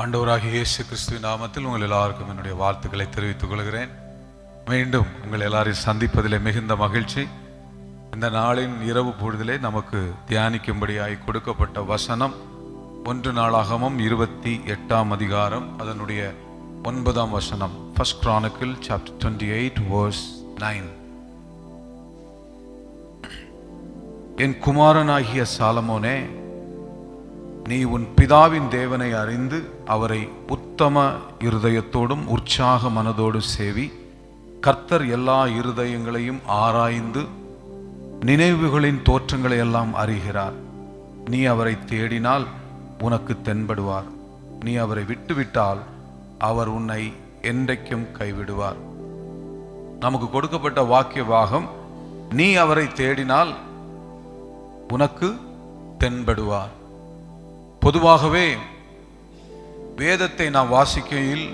ஆண்டவராகிய இயேசு கிறிஸ்துவ நாமத்தில் உங்கள் எல்லாருக்கும் என்னுடைய வாழ்த்துக்களை தெரிவித்துக் கொள்கிறேன். மீண்டும் உங்கள் எல்லாரையும் சந்திப்பதிலே மிகுந்த மகிழ்ச்சி. இந்த நாளின் இரவு பொழுதிலே நமக்கு தியானிக்கும்படியாய் கொடுக்கப்பட்ட வசனம் ஒன்று நாளாகமும் இருபத்தி எட்டாம் அதிகாரம் அதனுடைய ஒன்பதாம் வசனம் first Chronicle chapter twenty eight verse nine என் குமாரனாகிய சாலமோனே நீ உன் பிதாவின் தேவனை அறிந்து அவரை உத்தம இருதயத்தோடும் உற்சாக மனதோடு சேவி கர்த்தர் எல்லா இருதயங்களையும் ஆராய்ந்து நினைவுகளின் தோற்றங்களை எல்லாம் அறிகிறார். நீ அவரை தேடினால் உனக்கு தென்படுவார். நீ அவரை விட்டுவிட்டால் அவர் உன்னை என்றைக்கும் கைவிடுவார். நமக்கு கொடுக்கப்பட்ட வாக்கிய பாகம் நீ அவரை தேடினால் உனக்கு தென்படுவார். பொதுவாகவே வேதத்தை நாம் வாசிக்கையில்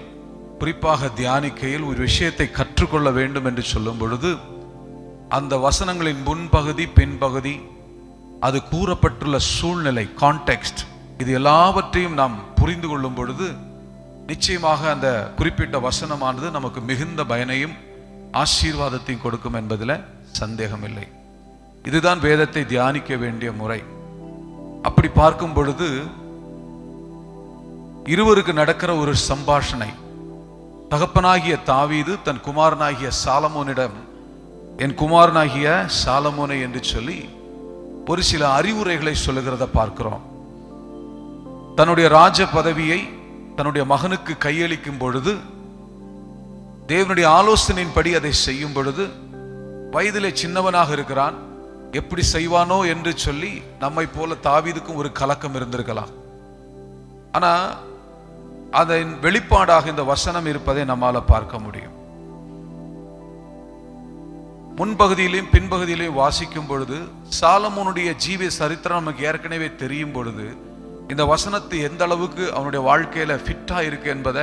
குறிப்பாக தியானிக்கையில் ஒரு விஷயத்தை கற்றுக்கொள்ள வேண்டும் என்று சொல்லும் பொழுது அந்த வசனங்களின் முன்பகுதி பின்பகுதி அது கூறப்பட்டுள்ள சூழ்நிலை கான்டெக்ஸ்ட் இது எல்லாவற்றையும் நாம் புரிந்து கொள்ளும் பொழுது நிச்சயமாக அந்த குறிப்பிட்ட வசனமானது நமக்கு மிகுந்த பயனையும் ஆசீர்வாதத்தையும் கொடுக்கும் என்பதில் சந்தேகமில்லை. இதுதான் வேதத்தை தியானிக்க வேண்டிய முறை. அப்படி பார்க்கும் பொழுது இருவருக்கு நடக்கிற ஒரு சம்பாஷணை. தகப்பனாகிய தாவீது தன் குமாரனாகிய சாலமோனிடம் என் குமாரனாகிய சாலமோனை என்று சொல்லி ஒரு சில அறிவுரைகளை சொல்லுகிறத பார்க்கிறோம். தன்னுடைய ராஜ பதவியை தன்னுடைய மகனுக்கு கையளிக்கும் பொழுது தேவனுடைய ஆலோசனையின்படி அதை செய்யும் பொழுது வயதிலே சின்னவனாக இருக்கிறான். எப்படி செய்வானோ என்று சொல்லி நம்மை போல தாவீதுக்கும் ஒரு கலக்கம் இருந்திருக்கலாம். ஆனா அதன் வெளிப்பாடாக இந்த வசனம் இருப்பதை நம்மால பார்க்க முடியும். முன்பகுதியிலையும் பின்பகுதியிலையும் வாசிக்கும் பொழுது சாலமோனுடைய ஜீவ சரித்திரம் நமக்கு ஏற்கனவே தெரியும் பொழுது இந்த வசனத்தை எந்த அளவுக்கு அவனுடைய வாழ்க்கையில ஃபிட்டா இருக்கு என்பதை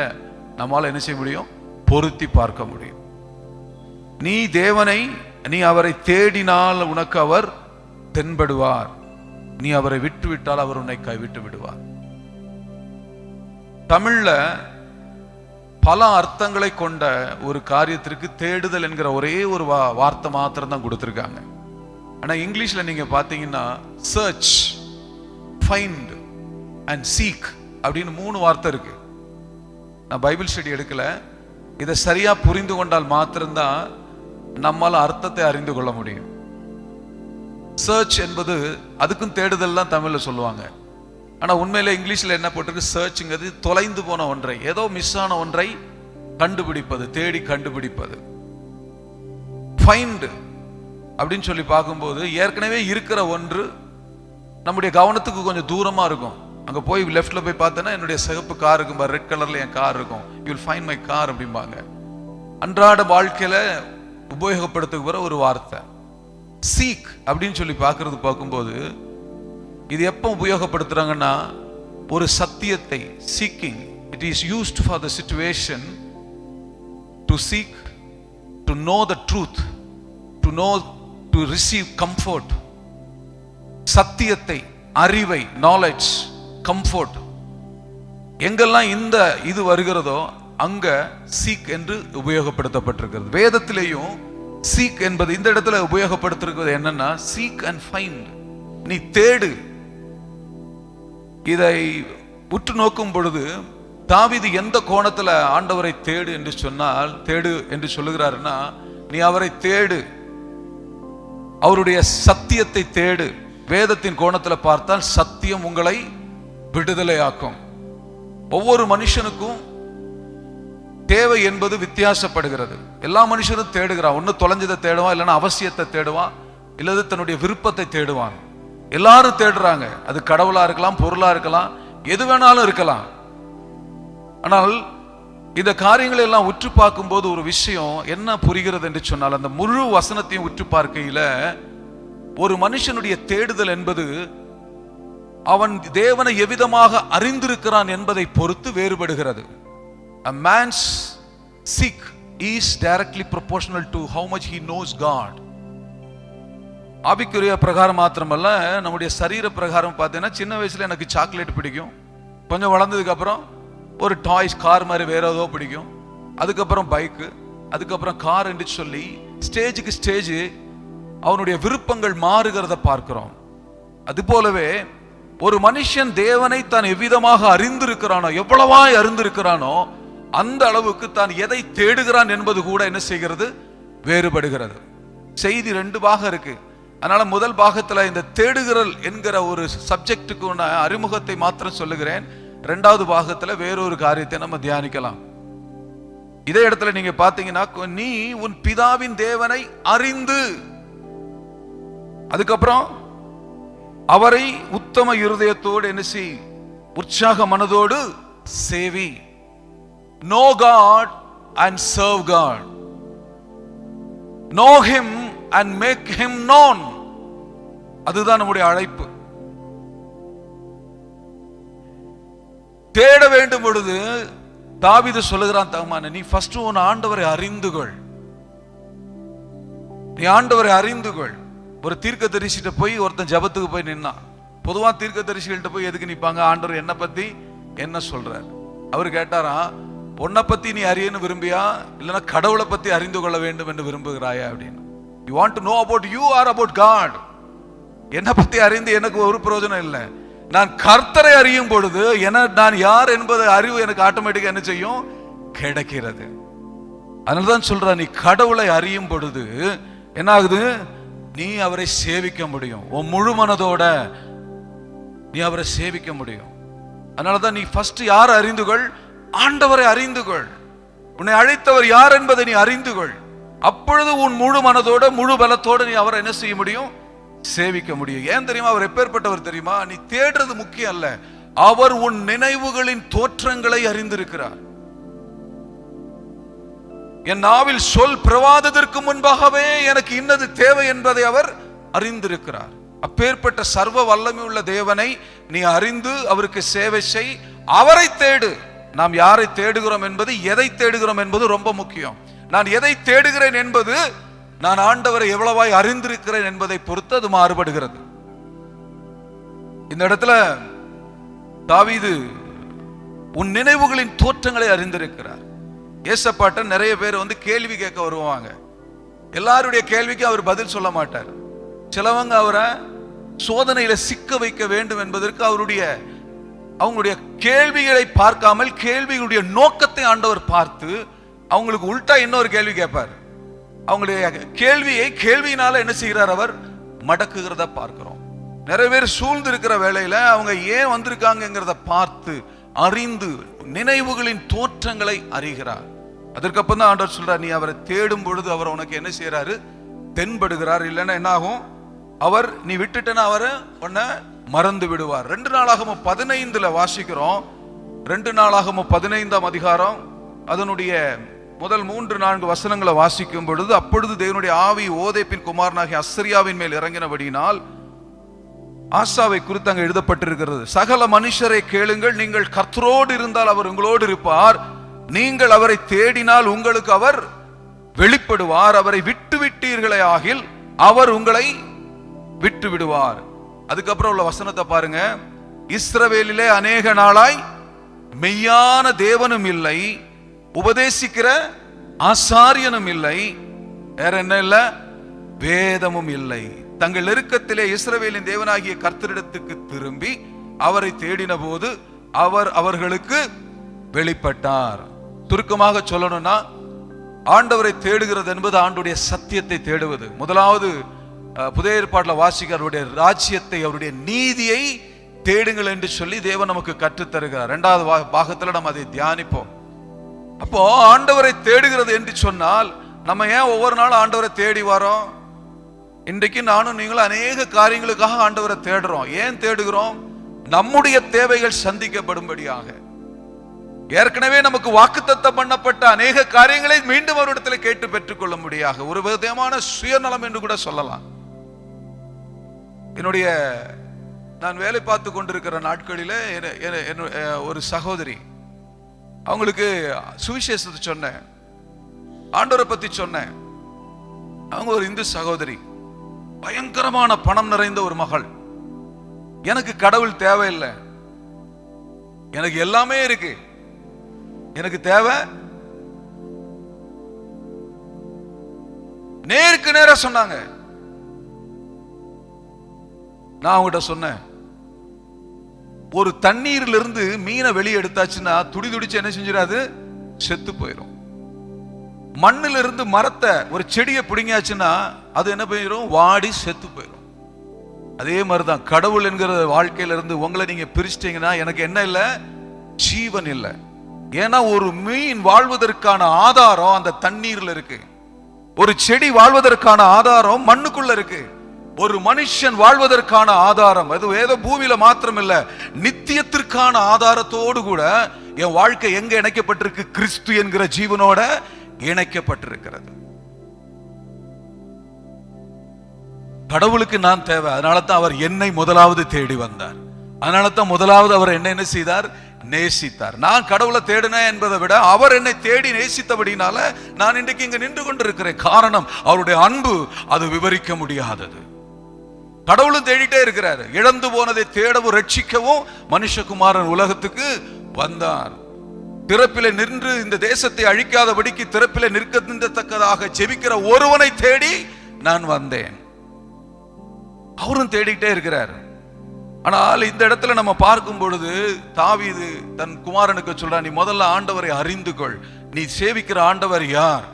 நம்மால என்ன செய்ய முடியும்? பொருத்தி பார்க்க முடியும். நீ தேவனை நீ அவரை தேடினால் உனக்கு அவர் தென்படுவார். நீ அவரை விட்டு விட்டால் அவர் உன்னை கைவிட்டு விடுவார். தமிழ்ல பல அர்த்தங்களை கொண்ட ஒரு காரியத்திற்கு தேடுதல் என்கிற ஒரே ஒரு வா- வார்த்தை மாத்திரம் தான் கொடுத்துருக்காங்க. ஆனால் இங்கிலீஷில் நீங்கள் பார்த்தீங்கன்னா சர்ச் ஃபைண்ட் அண்ட் சீக் அப்படின்னு மூணு வார்த்தை இருக்கு. நான் பைபிள் ஸ்டடி எடுக்கல. இதை சரியாக புரிந்து கொண்டால் மாத்திரம்தான் நம்மால் அர்த்தத்தை அறிந்து கொள்ள முடியும். சர்ச் என்பது அதுக்கும் தேடுதல் தான் தமிழில் சொல்லுவாங்க. ஆனால் உண்மையில் இங்கிலீஷில் என்ன போட்டிருக்கு? சர்ச்ங்கிறது தொலைந்து போன ஒன்றை ஏதோ மிஸ் ஆன ஒன்றை கண்டுபிடிப்பது தேடி கண்டுபிடிப்பது. ஃபைண்டு அப்படின்னு சொல்லி பார்க்கும்போது ஏற்கனவே இருக்கிற ஒன்று நம்முடைய கவனத்துக்கு கொஞ்சம் தூரமாக இருக்கும். அங்கே போய் லெஃப்டில் போய் பார்த்தேன்னா என்னுடைய சிகப்பு கார் இருக்கும் ரெட் கலரில் என் கார் இருக்கும். யூ வில் மை கார் அப்படிம்பாங்க. அன்றாட வாழ்க்கையில் உபயோகப்படுத்துகிற ஒரு வார்த்தை. சீக் அப்படின்னு சொல்லி பார்க்கறது பார்க்கும்போது இது எப்போ உபயோகப்படுத்துறாங்கன்னா ஒரு சத்தியத்தை seeking it is used for the situation to seek to know the truth to know to receive comfort சத்தியத்தை அறிவை நாலேஜ் கம்ஃபர்ட் எங்கெல்லாம் இந்த இது வருகிறதோ அங்க சீக் என்று உபயோகப்படுத்தப்பட்டிருக்கிறது. வேதத்திலேயும் சீக் என்பது இந்த இடத்துல உபயோகப்படுத்திருக்கிறது என்னன்னா சீக் அண்ட் ஃபைண்ட் நீ தேடு. இதை உற்று நோக்கும் பொழுது தாவிது எந்த கோணத்துல ஆண்டவரை தேடு என்று சொன்னால் தேடு என்று சொல்லுகிறாருன்னா நீ அவரை தேடு. அவருடைய சத்தியத்தை தேடு. வேதத்தின் கோணத்துல பார்த்தால் சத்தியம் உங்களை விடுதலையாக்கும். ஒவ்வொரு மனுஷனுக்கும் தேவை என்பது வித்தியாசப்படுகிறது. எல்லா மனுஷனும் தேடுகிறான். ஒண்ணு தொலைஞ்சதை தேடுவான் இல்லைன்னா அவசியத்தை தேடுவான் இல்லது தன்னுடைய விருப்பத்தை தேடுவான். எல்லாரும் தேடுறாங்க. அது கடவுளா இருக்கலாம் பொருளா இருக்கலாம் எது வேணாலும் இருக்கலாம். ஆனால் இந்த காரியங்களை எல்லாம் உற்று பார்க்கும்போது ஒரு விஷயம் என்ன புரிகிறது என்று சொன்னால் அந்த முழு வசனத்தையும் உற்று பார்க்கையில ஒரு மனுஷனுடைய தேடுதல் என்பது அவன் தேவனை எவ்விதமாக அறிந்திருக்கிறான் என்பதை பொறுத்து வேறுபடுகிறது. A man's sick is directly proportional to how much he knows God ஆவிக்குரிய பிரகாரம் மாத்திரமல்ல நம்முடைய சரீர பிரகாரம் பார்த்தீங்கன்னா சின்ன வயசுல எனக்கு சாக்லேட் பிடிக்கும். கொஞ்சம் வளர்ந்ததுக்கு அப்புறம் ஒரு டாய்ஸ் கார் மாதிரி வேற ஏதோ பிடிக்கும். அதுக்கப்புறம் பைக்கு அதுக்கப்புறம் கார் என்று சொல்லி ஸ்டேஜுக்கு ஸ்டேஜ் அவனுடைய விருப்பங்கள் மாறுகிறத பார்க்கிறோம். அது போலவே ஒரு மனுஷன் தேவனை தான் எவ்விதமாக அறிந்திருக்கிறானோ எவ்வளவாய் அறிந்திருக்கிறானோ அந்த அளவுக்கு தான் எதை தேடுகிறான் என்பது கூட என்ன செய்கிறது? வேறுபடுகிறது. செய்தி ரெண்டு பாகம் இருக்கு. அதனால முதல் பாகத்துல இந்த தேடுகிறல் என்கிற ஒரு சப்ஜெக்டுக்கு அறிமுகத்தை மாத்திரம் சொல்லுகிறேன். ரெண்டாவது பாகத்துல வேறொரு காரியத்தை நம்ம தியானிக்கலாம். இதே இடத்துல நீங்க பாத்தீங்கன்னா நீ உன் பிதாவின் தேவனை அறிந்து அதுக்கப்புறம் அவரை உத்தம இருதயத்தோடு என்ன செய் உற்சாக மனதோடு சேவி. Know God and serve God know him and make him known அதுதான் நம்முடைய அழைப்பு. தேட வேண்டும் பொழுது தாவிது சொல்லுகிறான் தகமான நீ ஃபர்ஸ்ட் உன் ஆண்டவரை அறிந்து கொள் நீ ஆண்டவரை அறிந்து கொள் ஒரு தீர்க்க தரிசிட்ட போய் ஒருத்தன் ஜபத்துக்கு போய் நின்னான். பொதுவா தீர்க்க தரிசிகள்கிட்ட போய் எதுக்கு நிப்பாங்க? ஆண்டவர் என்ன பத்தி என்ன சொல்றார்? அவர் கேட்டாராம் பொண்ணை பத்தி நீ அறியன்னு விரும்பியா? இல்லைன்னா கடவுளை பத்தி அறிந்து கொள்ள வேண்டும் என்று விரும்புகிறாயா? அப்படின்னு. You want to know about you are about God என்னை பத்தி அறிந்து எனக்கு ஒரு பிரயோஜனம் இல்லை. நான் கர்த்தரை அறியும் பொழுது என நான் யார் என்பது அறிவு எனக்கு ஆட்டோமேட்டிக்காக என்ன செய்யும்? கிடைக்கிறது. அதனால தான் சொல்ற நீ கடவுளை அறியும் பொழுது என்ன ஆகுது நீ அவரை சேவிக்க முடியும். உன் முழு மனதோட நீ அவரை சேவிக்க முடியும். அதனால தான் நீ ஃபர்ஸ்ட் யார் அறிந்து கொள்? ஆண்டவரை அறிந்து கொள். உன்னை அழைத்தவர் யார் என்பதை நீ அறிந்து கொள். அப்பொழுது உன் முழு மனதோட முழு பலத்தோட நீ அவரை என்ன செய்ய முடியும்? சேவிக்க முடியும். ஏன் தெரியுமா? அவர் எப்பேற்பட்டவர் தெரியுமா? நீ தேடுறது முக்கியம் அல்ல. அவர் உன் நினைவுகளின் தோற்றங்களை அறிந்திருக்கிறார். என் நாவில் சொல் பிரவாதத்திற்கு முன்பாகவே எனக்கு இன்னது தேவை என்பதை அவர் அறிந்திருக்கிறார். அப்பேற்பட்ட சர்வ வல்லமை உள்ள தேவனை நீ அறிந்து அவருக்கு சேவை செய். அவரை தேடு. நாம் யாரை தேடுகிறோம் என்பது எதை தேடுகிறோம் என்பது ரொம்ப முக்கியம். நான் எதை தேடுகிறேன் என்பது நான் ஆண்டவரை எவ்வளவாய் அறிந்திருக்கிறேன் என்பதை பொறுத்து அது மாறுபடுகிறது. இந்த இடத்துல தாவீது உன் நினைவுகளின் தோற்றங்களை அறிந்திருக்கிறார். ஏசப்பாட்ட நிறைய பேர் வந்து கேள்வி கேட்க வருவாங்க. எல்லாருடைய கேள்விக்கும் அவர் பதில் சொல்ல மாட்டார். சிலவங்க அவரை சோதனையில சிக்க வைக்க வேண்டும் என்பதற்கு அவருடைய அவங்களுடைய கேள்விகளை பார்க்காமல் கேள்விகளுடைய நோக்கத்தை ஆண்டவர் பார்த்து அவங்களுக்கு உள்டா இன்னொரு கேள்வி கேட்பார். அவங்களுடைய கேள்வியை கேள்வியினால என்ன செய்கிறார் அவர்? மடக்குகிறத பார்க்கிறோம். நிறைய பேர் சூழ்ந்து இருக்கிற வேலையில அவங்க ஏன் வந்திருக்காங்கிறத பார்த்து அறிந்து நினைவுகளின் தோற்றங்களை அறிகிறார். அதற்கப்புறம் தான் ஆண்டவர் சொல்றார் நீ அவரை தேடும் பொழுது அவர் உனக்கு என்ன செய்யறாரு தென்படுகிறார். இல்லைன்னா என்ன ஆகும் அவர் நீ விட்டுட்டேன்னா அவரை உன்னை மறந்து விடுவார். ரெண்டு நாளாகவும் பதினைந்துல வாசிக்கிறோம். ரெண்டு நாளாகவும் பதினைந்தாம் அதிகாரம் அதனுடைய முதல் மூன்று நான்கு வசனங்களை வாசிக்கும் பொழுது அப்பொழுது தேவனுடைய ஆவி ஓதைப்பின் குமாரனாகிய அஸ்ரியாவின் மேல் இறங்கினபடியினால் ஆசாவை குறித்து அங்கே எழுதப்பட்டிருக்கிறது. சகல மனுஷரை கேளுங்கள் நீங்கள் கர்த்தரோடு இருந்தால் அவர் உங்களோடு இருப்பார். நீங்கள் அவரை தேடினால் உங்களுக்கு அவர் வெளிப்படுவார். அவரை விட்டு விட்டீர்களே ஆகில் அவர் உங்களை விட்டு விடுவார். அதுக்கப்புறம் உள்ள வசனத்தை பாருங்க. இஸ்ரவேலிலே அநேக நாளாய் மெய்யான தேவனும் இல்லை. உபதேசிக்கிற ஆசாரியனும் இல்லை வேற என்ன இல்லை? வேதமும் இல்லை. தங்கள் நெருக்கத்திலே இஸ்ரவேலின் தேவனாகிய கர்த்தரிடத்துக்கு திரும்பி அவரை தேடின போது அவர் அவர்களுக்கு வெளிப்பட்டார். சுருக்கமாக சொல்லணும்னா ஆண்டவரை தேடுகிறது என்பது ஆண்டுடைய சத்தியத்தை தேடுவது. முதலாவது புதிய ஏற்பாட்டில் வாசிக்க அவருடைய ராஜ்யத்தை அவருடைய நீதியை தேடுங்கள் என்று சொல்லி தேவன் நமக்கு கற்றுத் தருகிறார் இரண்டாவது பாகத்தில் நம்ம அதை தியானிப்போம். அப்போ ஆண்டவரை தேடுகிறது என்று சொன்னால் நம்ம ஏன் ஒவ்வொரு நாளும் ஆண்டவரை தேடி வரோம் இன்றைக்கு நானும் நீங்களும் அநேக காரியங்களுக்காக ஆண்டவரை தேடுறோம். ஏன் தேடுகிறோம்? நம்முடைய தேவைகள் சந்திக்கப்படும்படியாக. ஏற்கனவே நமக்கு வாக்குத்தத்தம் பண்ணப்பட்ட அநேக காரியங்களை மீண்டும் அவரிடத்தில் கேட்டு பெற்றுக்கொள்ள முடியாக ஒரு விதமான சுயநலம் என்று கூட சொல்லலாம். என்னுடைய நான் வேலை பார்த்து கொண்டிருக்கிற நாட்களிலே என்ன- ஒரு சகோதரி அவங்களுக்கு சுவிசேஷத்தை சொன்னேன். ஆண்டவரை பத்தி சொன்னேன். அவங்க ஒரு இந்து சகோதரி. பயங்கரமான பணம் நிறைந்த ஒரு மகள். எனக்கு கடவுள் தேவையில்லை. எனக்கு எல்லாமே இருக்கு. எனக்கு தேவை. நேருக்கு நேர சொன்னாங்க. நான் அவங்ககிட்ட சொன்னேன். ஒரு தண்ணீர்லிருந்து மீனை வெளியே எடுத்தாச்சுன்னா துடி துடிச்சு என்ன செஞ்சிடாது செத்து போயிடும் மண்ணுல இருந்து மரத்தை ஒரு செடியை பிடிங்காச்சுன்னா அது என்ன போயிடும் வாடி செத்து போயிடும் அதே மாதிரிதான் கடவுள் என்கிற வாழ்க்கையில இருந்து உங்களை நீங்க பிரிச்சிட்டீங்கன்னா எனக்கு என்ன இல்லை? ஜீவன் இல்லை. ஏன்னா ஒரு மீன் வாழ்வதற்கான ஆதாரம் அந்த தண்ணீர்ல இருக்கு. ஒரு செடி வாழ்வதற்கான ஆதாரம் மண்ணுக்குள்ள இருக்கு. ஒரு மனுஷன் வாழ்வதற்கான ஆதாரம் அது ஏதோ பூமியில மாத்திரம் இல்ல நித்தியத்திற்கான ஆதாரத்தோடு கூட என் வாழ்க்கை எங்க இணைக்கப்பட்டிருக்கு? கிறிஸ்து என்கிற ஜீவனோட இணைக்கப்பட்டிருக்கிறது. கடவுளுக்கு நான் தேவை அதனால தான் அவர் என்னை முதலாவது தேடி வந்தார். அதனால தான் முதலாவது அவர் என்ன என்ன செய்தார்? நேசித்தார். நான் கடவுளை தேடினேன் என்பதை விட அவர் என்னை தேடி நேசித்தபடினால நான் இன்றைக்கு இங்கு நின்று கொண்டிருக்கிறேன். காரணம் அவருடைய அன்பு அது விவரிக்க முடியாதது. கடவுளும் தேடிட்டே இருக்கிறார். இழந்து போனதை தேடவும் ரட்சிக்கவும் மனுஷகுமாரன் உலகத்துக்கு வந்தார். திறப்பில நின்று இந்த தேசத்தை அழிக்காதபடிக்கு திறப்பில நிற்க நின்றத்தக்கதாக ஜெபிக்கிற ஒருவனை தேடி நான் வந்தேன். அவரும் தேடிட்டே இருக்கிறார். ஆனால் இந்த இடத்துல நம்ம பார்க்கும் பொழுது தாவிது தன் குமாரனுக்கு சொல்றான் நீ முதல்ல ஆண்டவரை அறிந்து கொள் நீ சேவிக்கிற ஆண்டவர் யார்?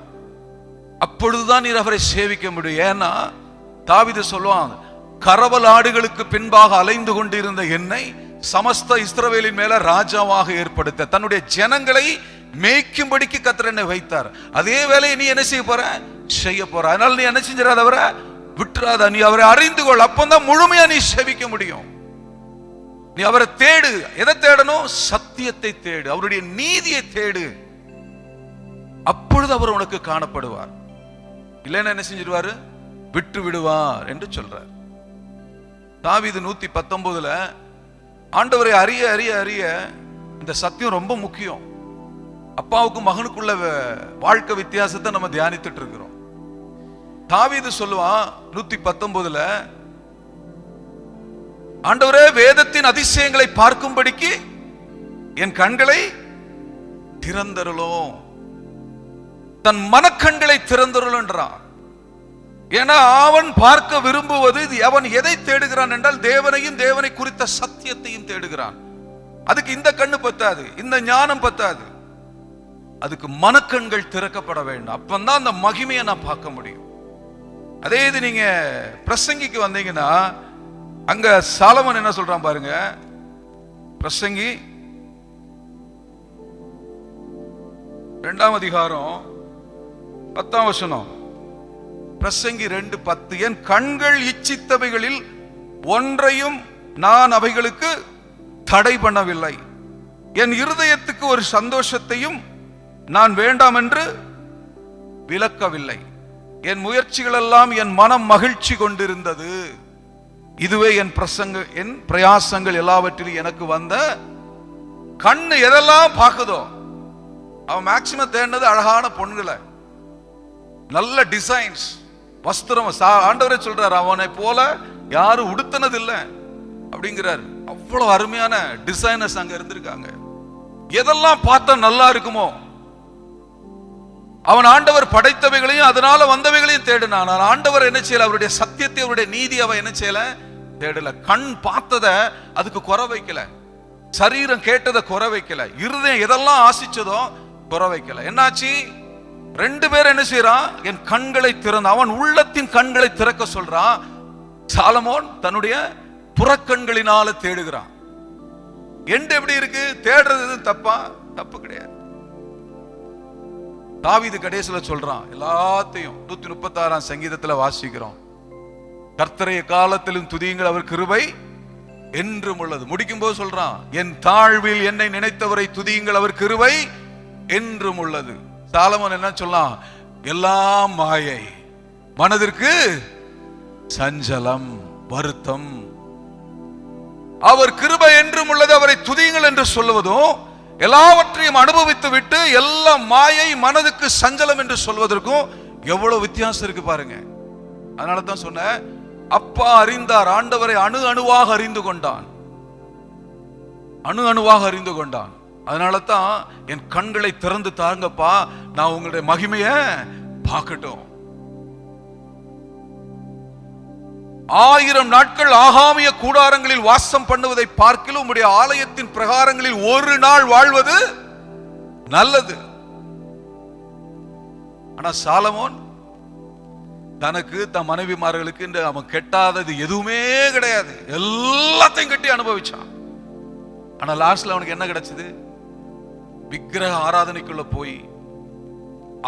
அப்பொழுதுதான் நீர் அவரை சேவிக்க முடியும். ஏன்னா தாவிது சொல்லுவான் கரவல் ஆடுகளுக்கு பின்பாக அலைந்து கொண்டிருந்த என்னை சமஸ்த இஸ்ரவேலின் மேல ராஜாவாக ஏற்படுத்த தன்னுடைய ஜனங்களை மேய்க்கும்படிக்கு கத்தர் என்னை வைத்தார். அதே வேலையை நீ என்ன செய்ய போற? செய்ய போற. அதனால நீ என்ன செஞ்சிடாத அவரை? விட்டுறாத. நீ அவரை அறிந்து கொள். அப்பந்தான் முழுமையா நீ செவிக்க முடியும். நீ அவரை தேடு. எதை தேடணும்? சத்தியத்தை தேடு. அவருடைய நீதியை தேடு. அப்பொழுது அவர் உனக்கு காணப்படுவார். இல்லைன்னா என்ன செஞ்சிருவாரு? விட்டு விடுவார் என்று சொல்றார். தாவிது நூத்தி பத்தொன்பதுல ஆண்டவரை அறிய அறிய அறிய இந்த சத்தியம் ரொம்ப முக்கியம். அப்பாவுக்கும் மகனுக்குள்ள வாழ்க்கை வித்தியாசத்தை நம்ம தியானித்துட்டு இருக்கிறோம் தாவிது சொல்லுவான் நூத்தி பத்தொன்பதுல ஆண்டவரே வேதத்தின் அதிசயங்களை பார்க்கும்படிக்கு என் கண்களை திறந்தருளும். தன் மனக்கண்களை திறந்தருள்ன்றான் ஏன்னா அவன் பார்க்க விரும்புவது இது. அவன் எதை தேடுகிறான் என்றால் தேவனையும் தேவனை குறித்த சத்தியத்தையும் தேடுகிறான். அதுக்கு இந்த கண்ணு பத்தாது இந்த ஞானம் பத்தாது. அதுக்கு மனக்கண்கள் திறக்கப்பட வேண்டும். அப்பந்தான் அந்த மகிமையை நான் பார்க்க முடியும். அதே இது நீங்க பிரசங்கிக்கு வந்தீங்கன்னா அங்க சாலமன் என்ன சொல்றான் பாருங்க? பிரசங்கி ரெண்டாம் அதிகாரம் பத்தாம் வசனம். பிரசங்கி ரெண்டு பத்து என் கண்கள் இச்சித்தவைகளில் ஒன்றையும் நான் அவைகளுக்கு தடை பண்ணவில்லை. என் இருதயத்துக்கு ஒரு சந்தோஷத்தையும் நான் வேண்டாம் என்று விளக்கவில்லை. என் முயற்சிகளெல்லாம் என் மனம் மகிழ்ச்சி கொண்டிருந்தது. இதுவே என் பிரசங்க என் பிரயாசங்கள் எல்லாவற்றிலும் எனக்கு வந்த கண்ணு எதெல்லாம் பார்க்குதோ அவன் மேக்சிமம் தேடினது அழகான பொண்ணுகளை. நல்ல டிசைன்ஸ் வஸ்திரம் சா- ஆண்டவரே சொல்றாரு அவனை போல யாரும் உடுத்தினது இல்ல அப்படிங்கிறார். அவ்வளவு அருமையான டிசைனர்ஸ் அங்க இருந்திருக்காங்க. எதெல்லாம் பார்த்தா நல்லா இருக்குமோ? அவன் ஆண்டவர் படைத்தவைகளையும் அதனால வந்தவைகளையும் தேடினான். ஆண்டவர் என்ன செய்யல? அவருடைய சத்தியத்தை அவருடைய நீதி அவன் என்ன செய்யல? தேடல. கண் பார்த்தத அதுக்கு குறை வைக்கல. சரீரம் கேட்டதை குறை வைக்கல. இருதயம் எதெல்லாம் ஆசிச்சதோ குறை வைக்கல. என்னாச்சு? ரெண்டு பேர் என்ன செய்யறான் என் கண்களை திறந்து அவன் உள்ளத்தின் கண்களை திறக்க சொல்றான் சாலமோன் தன்னுடைய புறக்கண்களினால தேடுகிறான். எண்டு எப்படி இருக்கு? தேடுறது எதுவும் தப்பா? தப்பு கிடையாது. தாவிது கடைசியில் சொல்றான் எல்லாத்தையும் நூத்தி முப்பத்தாறாம் சங்கீதத்துல வாசிக்கிறோம். கர்த்தரைய காலத்திலும் துதியுங்கள் அவர் கிருபை என்றும் உள்ளது. முடிக்கும் போது சொல்றான் என் தாழ்வில் என்னை நினைத்தவரை துதியுங்கள் அவர் கிருபை என்றும் உள்ளது. சாலமன் என்ன சொல்லலாம் எல்லாம் மாயை மனதிற்கு சஞ்சலம் வருத்தம். அவர் கிருபை என்றும் உள்ளது அவரை துதியுங்கள் என்று சொல்லுவதும் எல்லாவற்றையும் அனுபவித்து விட்டு எல்லாம் மாயை மனதுக்கு சஞ்சலம் என்று சொல்வதற்கும் எவ்வளவு வித்தியாசம் இருக்கு பாருங்க. அதனால தான் சொன்னேன் அப்பா அறிந்தார் ஆண்டவரை அணு அணுவாக அறிந்து கொண்டான். அணு அணுவாக அறிந்து கொண்டான். அதனால தான் என் கண்களை திறந்து தாருங்கப்பா. நான் உங்களுடைய மகிமைய பார்க்கட்டும். ஆயிரம் நாட்கள் ஆகாமிய கூடாரங்களில் வாசம் பண்ணுவதை பார்க்கிலும் உங்களுடைய ஆலயத்தின் பிரகாரங்களில் ஒரு நாள் வாழ்வது நல்லது. ஆனா சாலமோன் தனக்கு தன் மனைவிமார்களுக்கு இந்த அவன் கெட்டாதது எதுவுமே கிடையாது. எல்லாத்தையும் கட்டி அனுபவிச்சான். ஆனா லாஸ்ட்ல அவனுக்கு என்ன கிடைச்சது? விக்கிரக ஆராதனைக்குள்ள போய்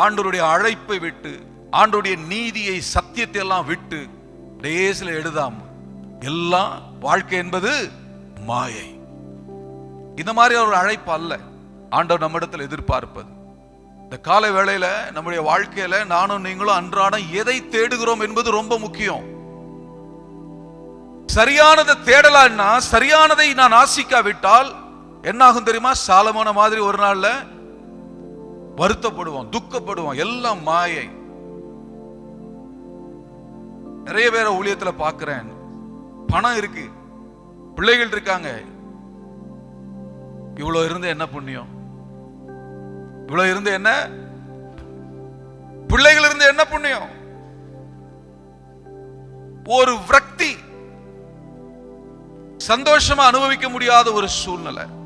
ஆண்டோருடைய அழைப்பை விட்டு ஆண்டோடைய நீதியை சத்தியத்தை எல்லாம் விட்டு லேசில் எழுதாம எல்லாம் வாழ்க்கை என்பது மாயை. இந்த மாதிரி ஒரு அழைப்பு அல்ல ஆண்டவர் நம்மிடத்தில் எதிர்பார்ப்பது. இந்த காலை வேளையில நம்முடைய வாழ்க்கையில நானும் நீங்களும் அன்றாடம் எதை தேடுகிறோம் என்பது ரொம்ப முக்கியம். சரியானதை தேடலான்னா சரியானதை நான் ஆசிக்காவிட்டால் என்ன ஆகும் தெரியுமா? சாலமான மாதிரி ஒரு நாள்ல வருத்தப்படுவோம் துக்கப்படுவோம் எல்லாம் மாயை. நிறைய பேரை ஊழியத்துல பாக்குறேன். பணம் இருக்கு. பிள்ளைகள் இருக்காங்க. இவ்வளவு இருந்து என்ன புண்ணியம்? இவ்வளவு இருந்து என்ன? பிள்ளைகள் இருந்து என்ன புண்ணியம்? ஒரு விரக்தி சந்தோஷமா அனுபவிக்க முடியாத ஒரு சூழ்நிலை.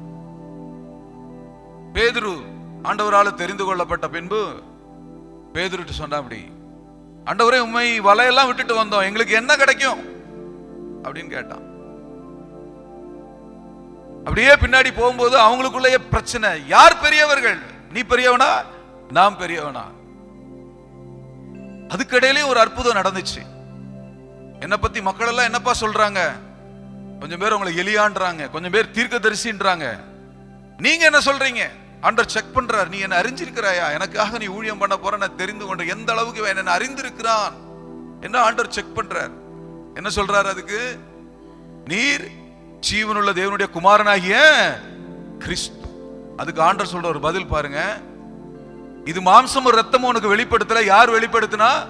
பேதுரு ஆண்டவரால் தெரிந்து கொள்ளப்பட்ட பின்பு பேதுருட்டு சொன்னா அப்படி ஆண்டவரே உண்மை வலையெல்லாம் விட்டுட்டு வந்தோம். எங்களுக்கு என்ன கிடைக்கும்? அப்படின்னு கேட்டான். அப்படியே பின்னாடி போகும்போது அவங்களுக்குள்ளேயே பிரச்சனை. யார் பெரியவர்கள்? நீ பெரியவனா? நாம் பெரியவனா? அதுக்கிடையிலேயே ஒரு அற்புதம் நடந்துச்சு. என்னை பத்தி மக்கள் எல்லாம் என்னப்பா சொல்றாங்க? கொஞ்சம் பேர் உங்களை எலியான்றாங்க. கொஞ்சம் பேர் தீர்க்க தரிசின்றாங்க நீங்க என்ன சொல்றீங்க? ஆண்டர் செக் பண்றார். நீ என்ன அறிஞ்சிருக்கிறாயா? எனக்காக நீ ஊழியம் பண்ண போற? நான் தெரிந்து கொண்டு எந்த அளவுக்கு என்ன அறிந்திருக்கிறான்? என்ன ஆண்டர் செக் பண்றார்? என்ன சொல்றார் அதுக்கு? நீர் ஜீவனுள்ள தேவனுடைய குமாரனாகிய கிறிஸ்து. அதுக்கு ஆண்டர் சொல்ற ஒரு பதில் பாருங்க. இது மாம்சமும் ரத்தமும் உனக்கு வெளிப்படுத்தல. யார் வெளிப்படுத்தினா?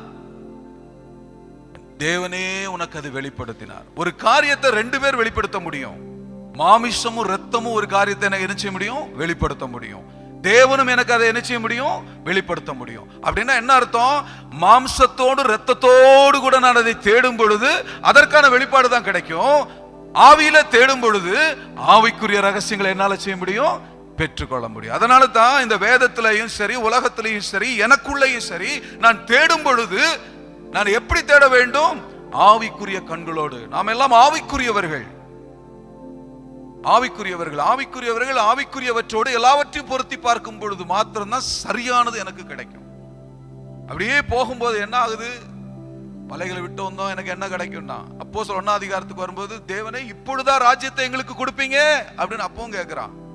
தேவனே உனக்கு அது வெளிப்படுத்தினார். ஒரு காரியத்தை ரெண்டு பேர் வெளிப்படுத்த முடியும். மாமிசமும் ரத்தமும் ஒரு காரியத்தை எனக்கு என்ன செய்ய முடியும்? வெளிப்படுத்த முடியும். தேவனும் எனக்கு அதை என்ன செய்ய முடியும்? வெளிப்படுத்த முடியும். அப்படின்னா என்ன அர்த்தம்? மாம்சத்தோடு ரத்தத்தோடு கூட நான் அதை தேடும் பொழுது அதற்கான வெளிப்பாடு தான் கிடைக்கும். ஆவியில தேடும் பொழுது ஆவிக்குரிய ரகசியங்களை என்னால செய்ய முடியும்? பெற்றுக்கொள்ள முடியும். அதனால தான் இந்த வேதத்திலையும் சரி உலகத்திலையும் சரி எனக்குள்ளேயும் சரி நான் தேடும் பொழுது நான் எப்படி தேட வேண்டும்? ஆவிக்குரிய கண்களோடு. நாம் எல்லாம் ஆவிக்குரியவர்கள். ஆவிக்குரியவர்கள் ஆவிக்குரியவர்கள் ஆவிக்குரியவற்றோடு எல்லாவற்றையும் பொருத்தி பார்க்கும் பொழுது மாத்திரம்தான் சரியானது எனக்கு கிடைக்கும். அப்படியே போகும்போது என்ன ஆகுது? மலைகளை விட்டு வந்தோம் எனக்கு என்ன கிடைக்கும்னா அப்போ சொன்ன அதிகாரத்துக்கு வரும்போது தேவனே இப்பொழுதான் ராஜ்யத்தை எங்களுக்கு கொடுப்பீங்க? அப்படின்னு அப்பவும் கேட்கிறான்.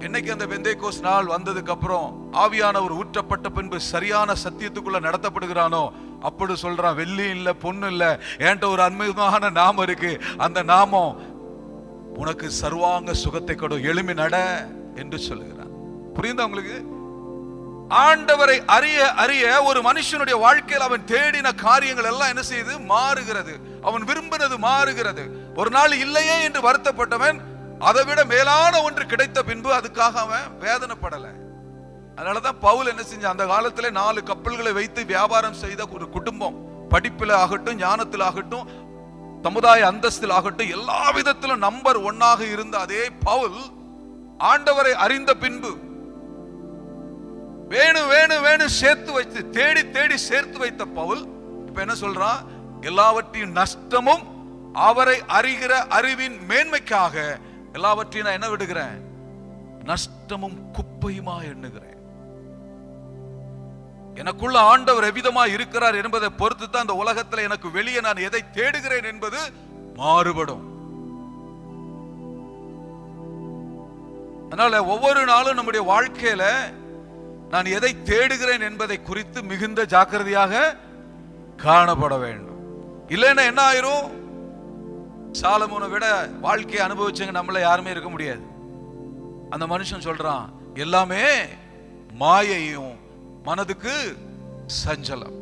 என்னைக்கு அந்த பெந்தேகோஸ் நாள் வந்ததுக்கு அப்புறம் ஆவியானவர் ஊற்றப்பட்ட பின்பு சரியான சத்தியத்துக்குள்ள நடத்தப்படுகிறானோ அப்படி சொல்றான் வெள்ளி இல்ல பொண்ணு இல்ல என்கிட்ட ஒரு அன்பிகமான நாமம் இருக்கு. அந்த நாமம் உனக்கு சர்வாங்க சுகத்தை கொடு எளிமை நட என்று சொல்லுகிறான் புரியுதா உங்களுக்கு? ஆண்டவரை அறிய அறிய ஒரு மனுஷனுடைய வாழ்க்கையில் அவன் தேடின காரியங்கள் எல்லாம் என்ன செய்யுது? மாறுகிறது. அவன் விரும்பினது மாறுகிறது. ஒரு நாள் இல்லையே என்று வருத்தப்பட்டவன் அதை விட மேலான ஒன்று கிடைத்த பின்பு அதுக்காக அவன் வேதனைப்படல. அதனாலதான் பவுல் என்ன செஞ்சான்? அந்த காலத்துல நாலு கப்பல்களை வைத்து வியாபாரம் செய்த ஒரு குடும்பம். படிப்பில் ஆகட்டும் ஞானத்தில் ஆகட்டும் சமுதாய அந்தஸ்தில் ஆகட்டும் எல்லா விதத்திலும் நம்பர் ஒன்னாக இருந்த அதே பவுல் ஆண்டவரை அறிந்த பின்பு வேணும் வேணும் வேணும் சேர்த்து வைத்து தேடி தேடி சேர்த்து வைத்த பவுல் இப்ப என்ன சொல்றான் எல்லாவற்றையும் நஷ்டமும் அவரை அறிகிற அறிவின் மேன்மைக்காக எல்லாவற்றையும் நான் என்ன விடுகிறேன்? நஷ்டமும் குப்பையுமா எண்ணுகிறேன். எனக்குள்ள ஆண்டவர் எவ்விதமா இருக்கிறார் என்பதை பொறுத்து தான் இந்த உலகத்துல எனக்கு வெளியே நான் எதை தேடுகிறேன் என்பது மாறுபடும். அதனால ஒவ்வொரு நாளும் நம்முடைய வாழ்க்கையில நான் எதை தேடுகிறேன் என்பதை குறித்து மிகுந்த ஜாக்கிரதையாக காணப்பட வேண்டும். இல்லைன்னா என்ன ஆயிரும்? சாலமோனை விட வாழ்க்கையை அனுபவிச்சவங்க நம்மள யாருமே இருக்க முடியாது. அந்த மனுஷன் சொல்றான் எல்லாமே மாயையும் மனதுக்கு சஞ்சலம்.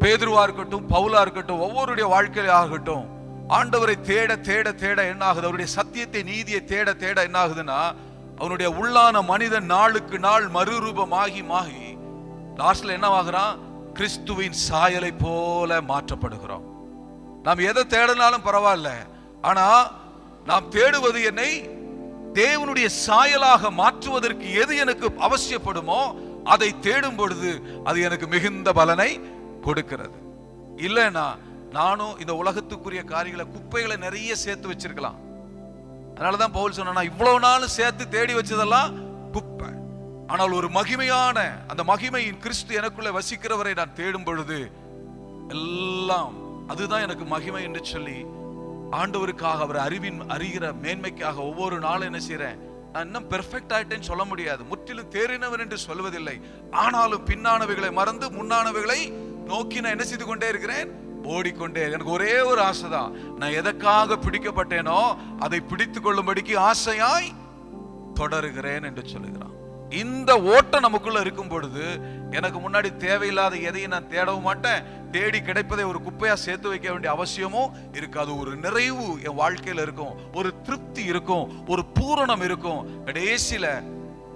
பேதுருவா இருக்கட்டும் பவுலா இருக்கட்டும் ஒவ்வொருடைய வாழ்க்கையில ஆகட்டும் ஆண்டவரை தேட தேட தேட என்ன ஆகுது அவருடைய சத்தியத்தை நீதியை தேட தேட என்ன ஆகுதுன்னா அவனுடைய உள்ளான மனிதன் நாளுக்கு நாள் மறுரூபமாகி மாகி லாஸ்ட்ல என்ன ஆகுறான்? கிறிஸ்துவின் சாயலை போல மாற்றப்படுகிறோம். நாம் எதை தேடினாலும் பரவாயில்ல. ஆனா நாம் தேடுவது என்னை தேவனுடைய சாயலாக மாற்றுவதற்கு எது எனக்கு அவசியப்படுமோ அதை தேடும் பொழுது அது எனக்கு மிகுந்த பலனை கொடுக்கிறது. இல்லைன்னா நானும் இந்த உலகத்துக்குரிய காரியங்களை குப்பைகளை நிறைய சேர்த்து வச்சிருக்கலாம். அதனாலதான் பவுல் சொன்னா இவ்வளவு நாள் சேர்த்து தேடி வச்சதெல்லாம் குப்பை. ஆனால் ஒரு மகிமையான அந்த மகிமையின் கிறிஸ்து எனக்குள்ள வசிக்கிறவரை நான் தேடும் பொழுது எல்லாம் அதுதான் எனக்கு மகிமை என்று சொல்லி ஆண்டவருக்காக அவர் அறிவின் அறிகிற மேன்மைக்காக ஒவ்வொரு நாளும் என்ன செய்யறேன் இன்னும் பெர்ஃபெக்ட் ஆயிட்டேன்னு சொல்ல முடியாது. முற்றிலும் தேறினவர் என்று சொல்வதில்லை. ஆனாலும் பின்னானவைகளை மறந்து முன்னானவைகளை நோக்கி நான் என்ன செய்து கொண்டே இருக்கிறேன்? ஓடிக்கொண்டே எனக்கு ஒரே ஒரு ஆசைதான். நான் எதற்காக பிடிக்கப்பட்டேனோ அதை பிடித்து கொள்ளும்படிக்கு ஆசையாய் தொடருகிறேன் என்று சொல்லுகிறான். இந்த ஓட்டம் நமக்குள்ள இருக்கும் பொழுது எனக்கு முன்னாடி தேவையில்லாத எதையும் நான் தேடவும் மாட்டேன். தேடி கிடைப்பதை ஒரு குப்பையா சேர்த்து வைக்க வேண்டிய அவசியமும் இருக்காது. ஒரு நிறைவு என் வாழ்க்கையில இருக்கும். ஒரு திருப்தி இருக்கும். ஒரு பூரணம் இருக்கும். கடைசியில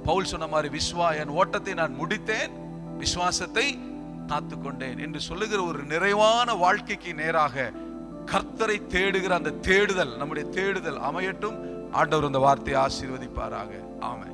பவுல் சொன்ன மாதிரி விஸ்வா என் ஓட்டத்தை நான் முடித்தேன். விசுவாசத்தை காத்து கொண்டேன் என்று சொல்லுகிற ஒரு நிறைவான வாழ்க்கைக்கு நேராக கர்த்தரை தேடுகிற அந்த தேடுதல் நம்முடைய தேடுதல் அமையட்டும். ஆண்டவர் அந்த வார்த்தையை ஆசீர்வதிப்பாராக. ஆமை